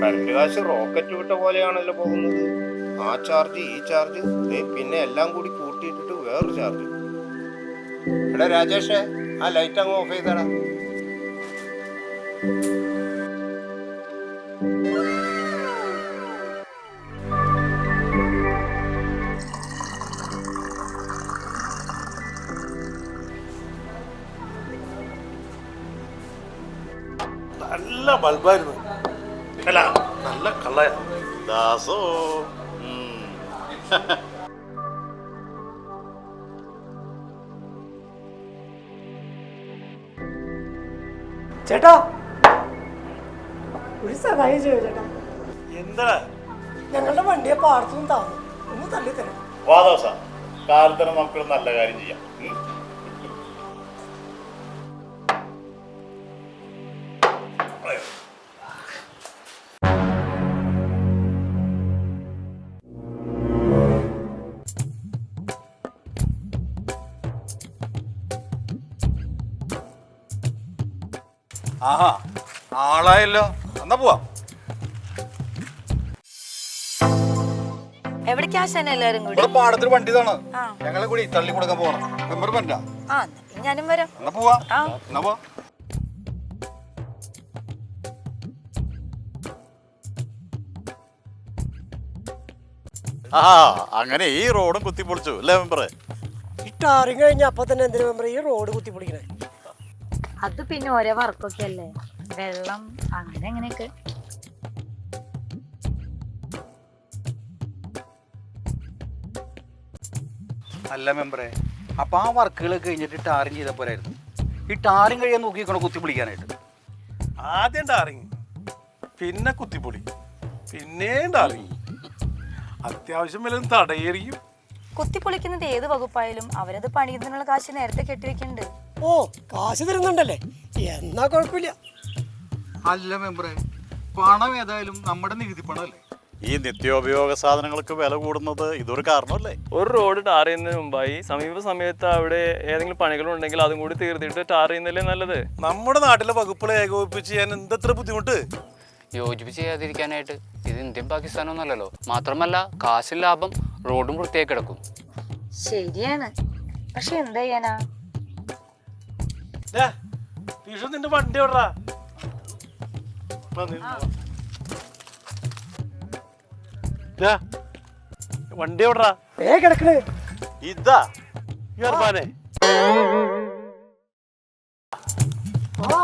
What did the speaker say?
Current കാശ് rocket വിട്ട പോലെയാണല്ലോ പോകുന്നത്. ആ ചാർജ് ഈ ചാർജ് പിന്നെ എല്ലാം കൂടി കൂട്ടിയിട്ടിട്ട് വേറൊരു ചാർജ് എടാ രാജേഷേ ആ ലൈറ്റ് അങ്ങ് ഓഫ് ചെയ്തടാ. നല്ല ബൾബായിരുന്നു. അല്ല നല്ല കള്ളയ. ദാസോ. ചേട്ടാ. ഒരു സഹായം ചെയ്യോ ചേട്ടാ. എന്താ? ഞങ്ങളുടെ വണ്ടിയെ പാടത്തുനിന്ന് താന്നു. ഒന്ന് തള്ളി തരാം വാ ദാസ. കാലത്തിന് നമുക്കൊരു നല്ല കാര്യം ചെയ്യാം. ആഹാ ആളായല്ലോ. എന്നാ പോവാം. എവിടേക്കാ ശന എല്ലാരും കൂടി? ഇവിടെ പാടത്തിൽ ഞങ്ങളെ കൂടി തള്ളി കൊടുക്കാൻ പോകണം മെമ്പർ പറ്റാ ആ ഞാനും വരാം. എന്നാ പോവാ. ആ. എന്നാ പോവാ ആ അങ്ങനെ ഈ റോഡും കുത്തിപ്പൊളിച്ചു അല്ലേ മെമ്പറെ? ഇട്ടാറും കഴിഞ്ഞ അപ്പൊ തന്നെ എന്തിനാ മെമ്പർ ഈ റോഡ് കുത്തി പൊളിക്കണേ അത് പിന്നെ ഓരോ വർക്കൊക്കെ അല്ലേ? വെള്ളം അങ്ങനെ അങ്ങനെയൊക്കെ. അല്ല മെമ്പറെ അപ്പൊ ആ വർക്കുകൾ കഴിഞ്ഞിട്ട് ടാറിങ് ചെയ്ത പോരായിരുന്നു ഈ ടാറിങ് കഴിയാൻ നോക്കിക്കണോ കുത്തി പിടിക്കാനായിട്ട് ആദ്യം ടാറിങ് പിന്നെ കുത്തിപ്പൊളി പിന്നെയും ടാറിങ്. അത്യാവശ്യം വല്ലതും തടയേറിയും. കുത്തിപ്പൊളിക്കുന്നത് ഏത് വകുപ്പായാലും അവരത് പണിയുന്നതിനുള്ള കാശ് നേരത്തെ കെട്ടിവെക്കുന്നുണ്ട് ഓ കാശ് തരുന്നുണ്ടല്ലേ? എന്നാ കുഴപ്പമില്ല. അല്ല മെമ്പറെ പണം ഏതായാലും നമ്മുടെ നികുതി പണമല്ലേ? ഈ നിത്യോപയോഗ സാധനങ്ങൾക്ക് വില കൂടുന്നത് ഇതൊരു കാരണമല്ലേ? ഒരു റോഡ് ടാർ ചെയ്യുന്നതിന് മുമ്പായി സമീപ സമയത്ത് അവിടെ ഏതെങ്കിലും പണികളുണ്ടെങ്കിൽ അതും കൂടി തീർത്തിട്ട് ടാർ ചെയ്യുന്നതല്ലേ നല്ലത്? നമ്മുടെ നാട്ടിലെ വകുപ്പുകളെ ഏകോപിപ്പിച്ച് ഞാൻ എന്തത്ര ബുദ്ധിമുട്ട്? യോജിപ്പിച്ച് ചെയ്യാതിരിക്കാനായിട്ട് ഇത് ഇന്ത്യൻ പാകിസ്ഥാനൊന്നുമല്ലല്ലോ. മാത്രമല്ല കാശിൽ ലാഭം റോഡും വൃത്തിയായി കിടക്കും. ശരിയാണ്. പക്ഷെ എന്താ ചെയ്യാനാ? ടീഷു നിന്റെ വണ്ടി എവിടാ? വണ്ടി എവിടാ? ഏ കിടക്കണേ. ഇതാ അർബാനെ ആ.